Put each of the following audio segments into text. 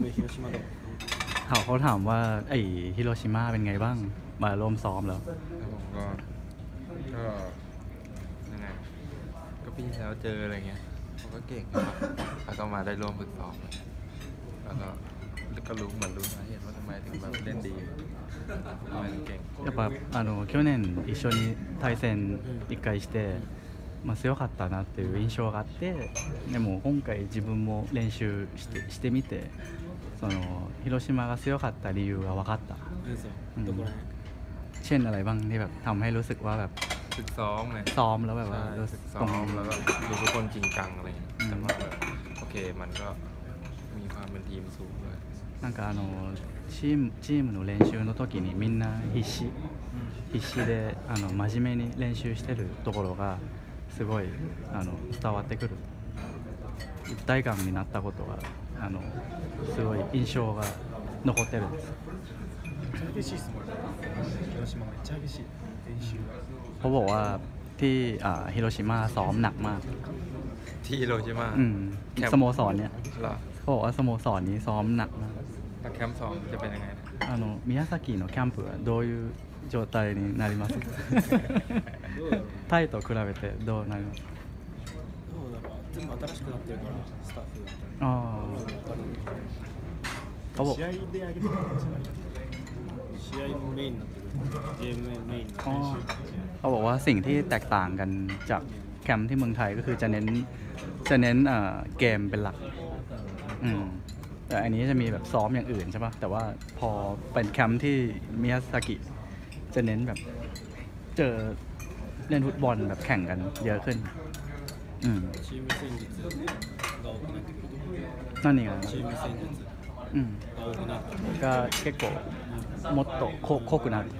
梅広島どう เขาเขาถามว่าไอฮิโรชิมาเป็นไงบ้าง มาร่วมซ้อมแล้ว แล้วผมก็ก็ยังไง ก็ปีที่แล้วเจออะไรเงี้ยเขาก็เก่งนะครับแล้วก็มาได้ร่วมฝึกซ้อมแล้วก็แล้วก็รู้เหมือนรู้สาเหตุว่าทำไมถึงแบบเล่นดีทำไมถึงเก่ง やっぱあの去年一緒に対戦一回して、 まあ、強かったなっていう印象があってでも今回自分も練習してしてみてその広島が強かった理由が分かったうんそううんどこら เช่นอะไรบ้างที่แบบทำให้รู้สึกว่าแบบ ฝึกซ้อมไง ซ้อมแล้วแบบว่า ใช่ รู้ ฝึ สึก กซ้ ต อ รง มแล้วก็ดูทุกคนจริงจังอะไรเงี้ย อืม แต่ว่าแบบโอเคมันก็มีความเป็นทีมสูงด้วย なんかあのチームチームの練習の時にみんな必死必死であの真面目に練習してるところが すごいあの伝わってくる一体感になったことがあのすごい印象が残ってるんですめっちゃ激しいっすもん広島めっちゃ激しい練習 เขาบอกว่าที่อ่าฮิโรชิมาซ้อมหนักมาก ที่ฮิโรชิมา อืม แคมป์ สโมสรเนี่ย เหรอ เขาบอกว่าสโมสรนี้ซ้อมหนักมาก แล้วแคมป์สองจะเป็นยังไงนะ あの宮崎のキャンプはどういう状態になりますどうだろう タイと比べてどうなりますどうだろう全部新しくなってるからスタッフがあ分かるあเขาบอก 試合で上げてるんじゃない試合のメインになってるゲームメインの練習 เขาบอกว่าสิ่งที่แตกต่างกันจากแคมป์ที่เมืองไทยก็คือจะเน้นจะเน้นเอ่อเกมเป็นหลัก อืมแต่อันนี้จะมีแบบซ้อมอย่างอื่นใช่ปะแต่ว่าพอเป็นแคมป์ที่มิยาสกิจะเน้นแบบเจอ เล่นฟุตบอลแบบแข่งกันเยอะขึ้น อืม チーム戦術が多くなってくると思う นั่นเอง チーム戦術 อืม が多くなってくる ก็เก็กโกมดโตโคโคกุนาริ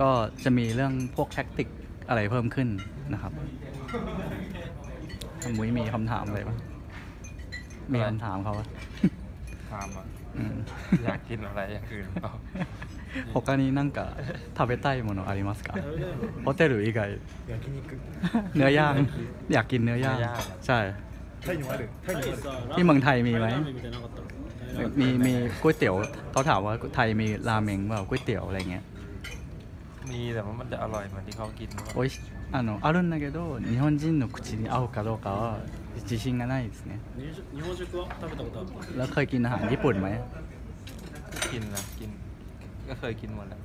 ก็จะมีเรื่องพวกแท็กติกอะไรเพิ่มขึ้นนะครับมุ้ยมีคำถามอะไรปะมีคำถามเขาปะ ถามอ่ะ อืม อยากกินอะไรอย่างอื่นเปล่า 他になんか食べたいものありますか食べたいものホテル以外焼肉 เนื้อย่างอยากกินเนื้อย่าง เนื้อย่าง ใช่ タイにもあるタイにもある ที่เมืองไทยมีไหม タイラーメンみたいなのなかったの มีมีก๋วยเตี๋ยวเขาถามว่าไทยมีราเมงเปล่าก๋วยเตี๋ยวอะไรเงี้ย มีแต่ว่ามันจะอร่อยเหมือนที่เขากินหรือเปล่า おいしあのあるんだけど日本人の口に合うかどうかは自信がないですね日本食日本食は食べたことある แล้วเคยกินอาหารญี่ปุ่นไหม กินนะกิน ก็เคยกินหมดแล้ว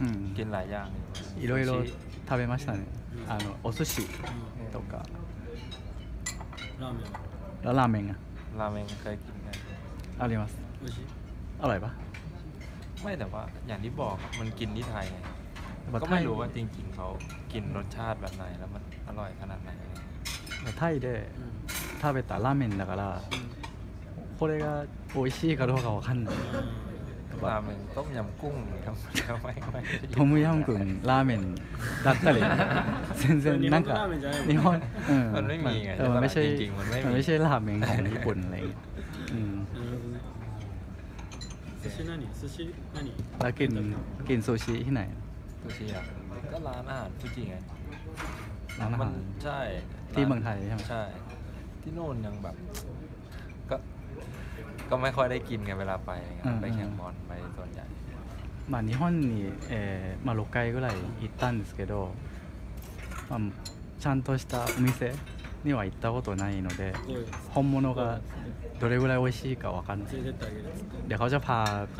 อืม กินหลายอย่าง いろいろซูชิ 食べましたねあのお寿司とかラーメンはแล้วราเมงอะ ราเมงเคยกินกัน あります美味しいอร่อยปะ ไม่แต่ว่าอย่างที่บอกมันกินที่ไทยไง แต่ว่า ก็ ไท ไม่ ย รู้ว่าจริง ๆเขากินรสชาติแบบไหนแล้วมันอร่อยขนาดไหน タイでうん食べたラーメンだからこれが美味しいかどうかわかんない ราเมนต้มยำกุ้งทำบไม่ไม่ำไมทำกุ้งราเมนดัตเตอร์全然なんか日本มันไม่มีไงมันไม่ใช่จริงมันไม่มันไม่ใช่ลาเมนของญี่ปุ่นอะไรอืมซูชินั่นซูชินั่นแล้วกินกินซูชิที่ไหนซูชิอะก็ร้านอาหารฟูจิไงร้านอาหารใช่ที่เมืองไทยใช่ไหมใช่ที่โน่นยังแบบ ก็ไม่ค่อยได้กินไงเวลาไปอะไรเงี้ยไปแข่งบอลไปส่วนใหญ่ まあ日本に、えーまあ、6回ぐらい行ったんですけど、まあ、ちゃんとしたお店には行ったことないのですごい本物がどれぐらい美味しいかわかんない連れてってあげるっつって เดี๋ยวเขาจะพา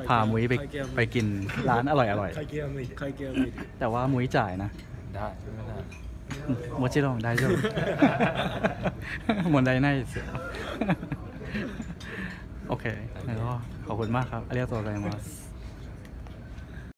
พามุ้ยไปไปกินร้านอร่อยอร่อย 会計は無理会計は無理 ๆแต่ว่ามุ้ยจ่ายนะ ได้ไม่ได้ もちろん大丈夫問題ないですよ โอเคแล้วก็ขอบคุณมากครับありがとうございます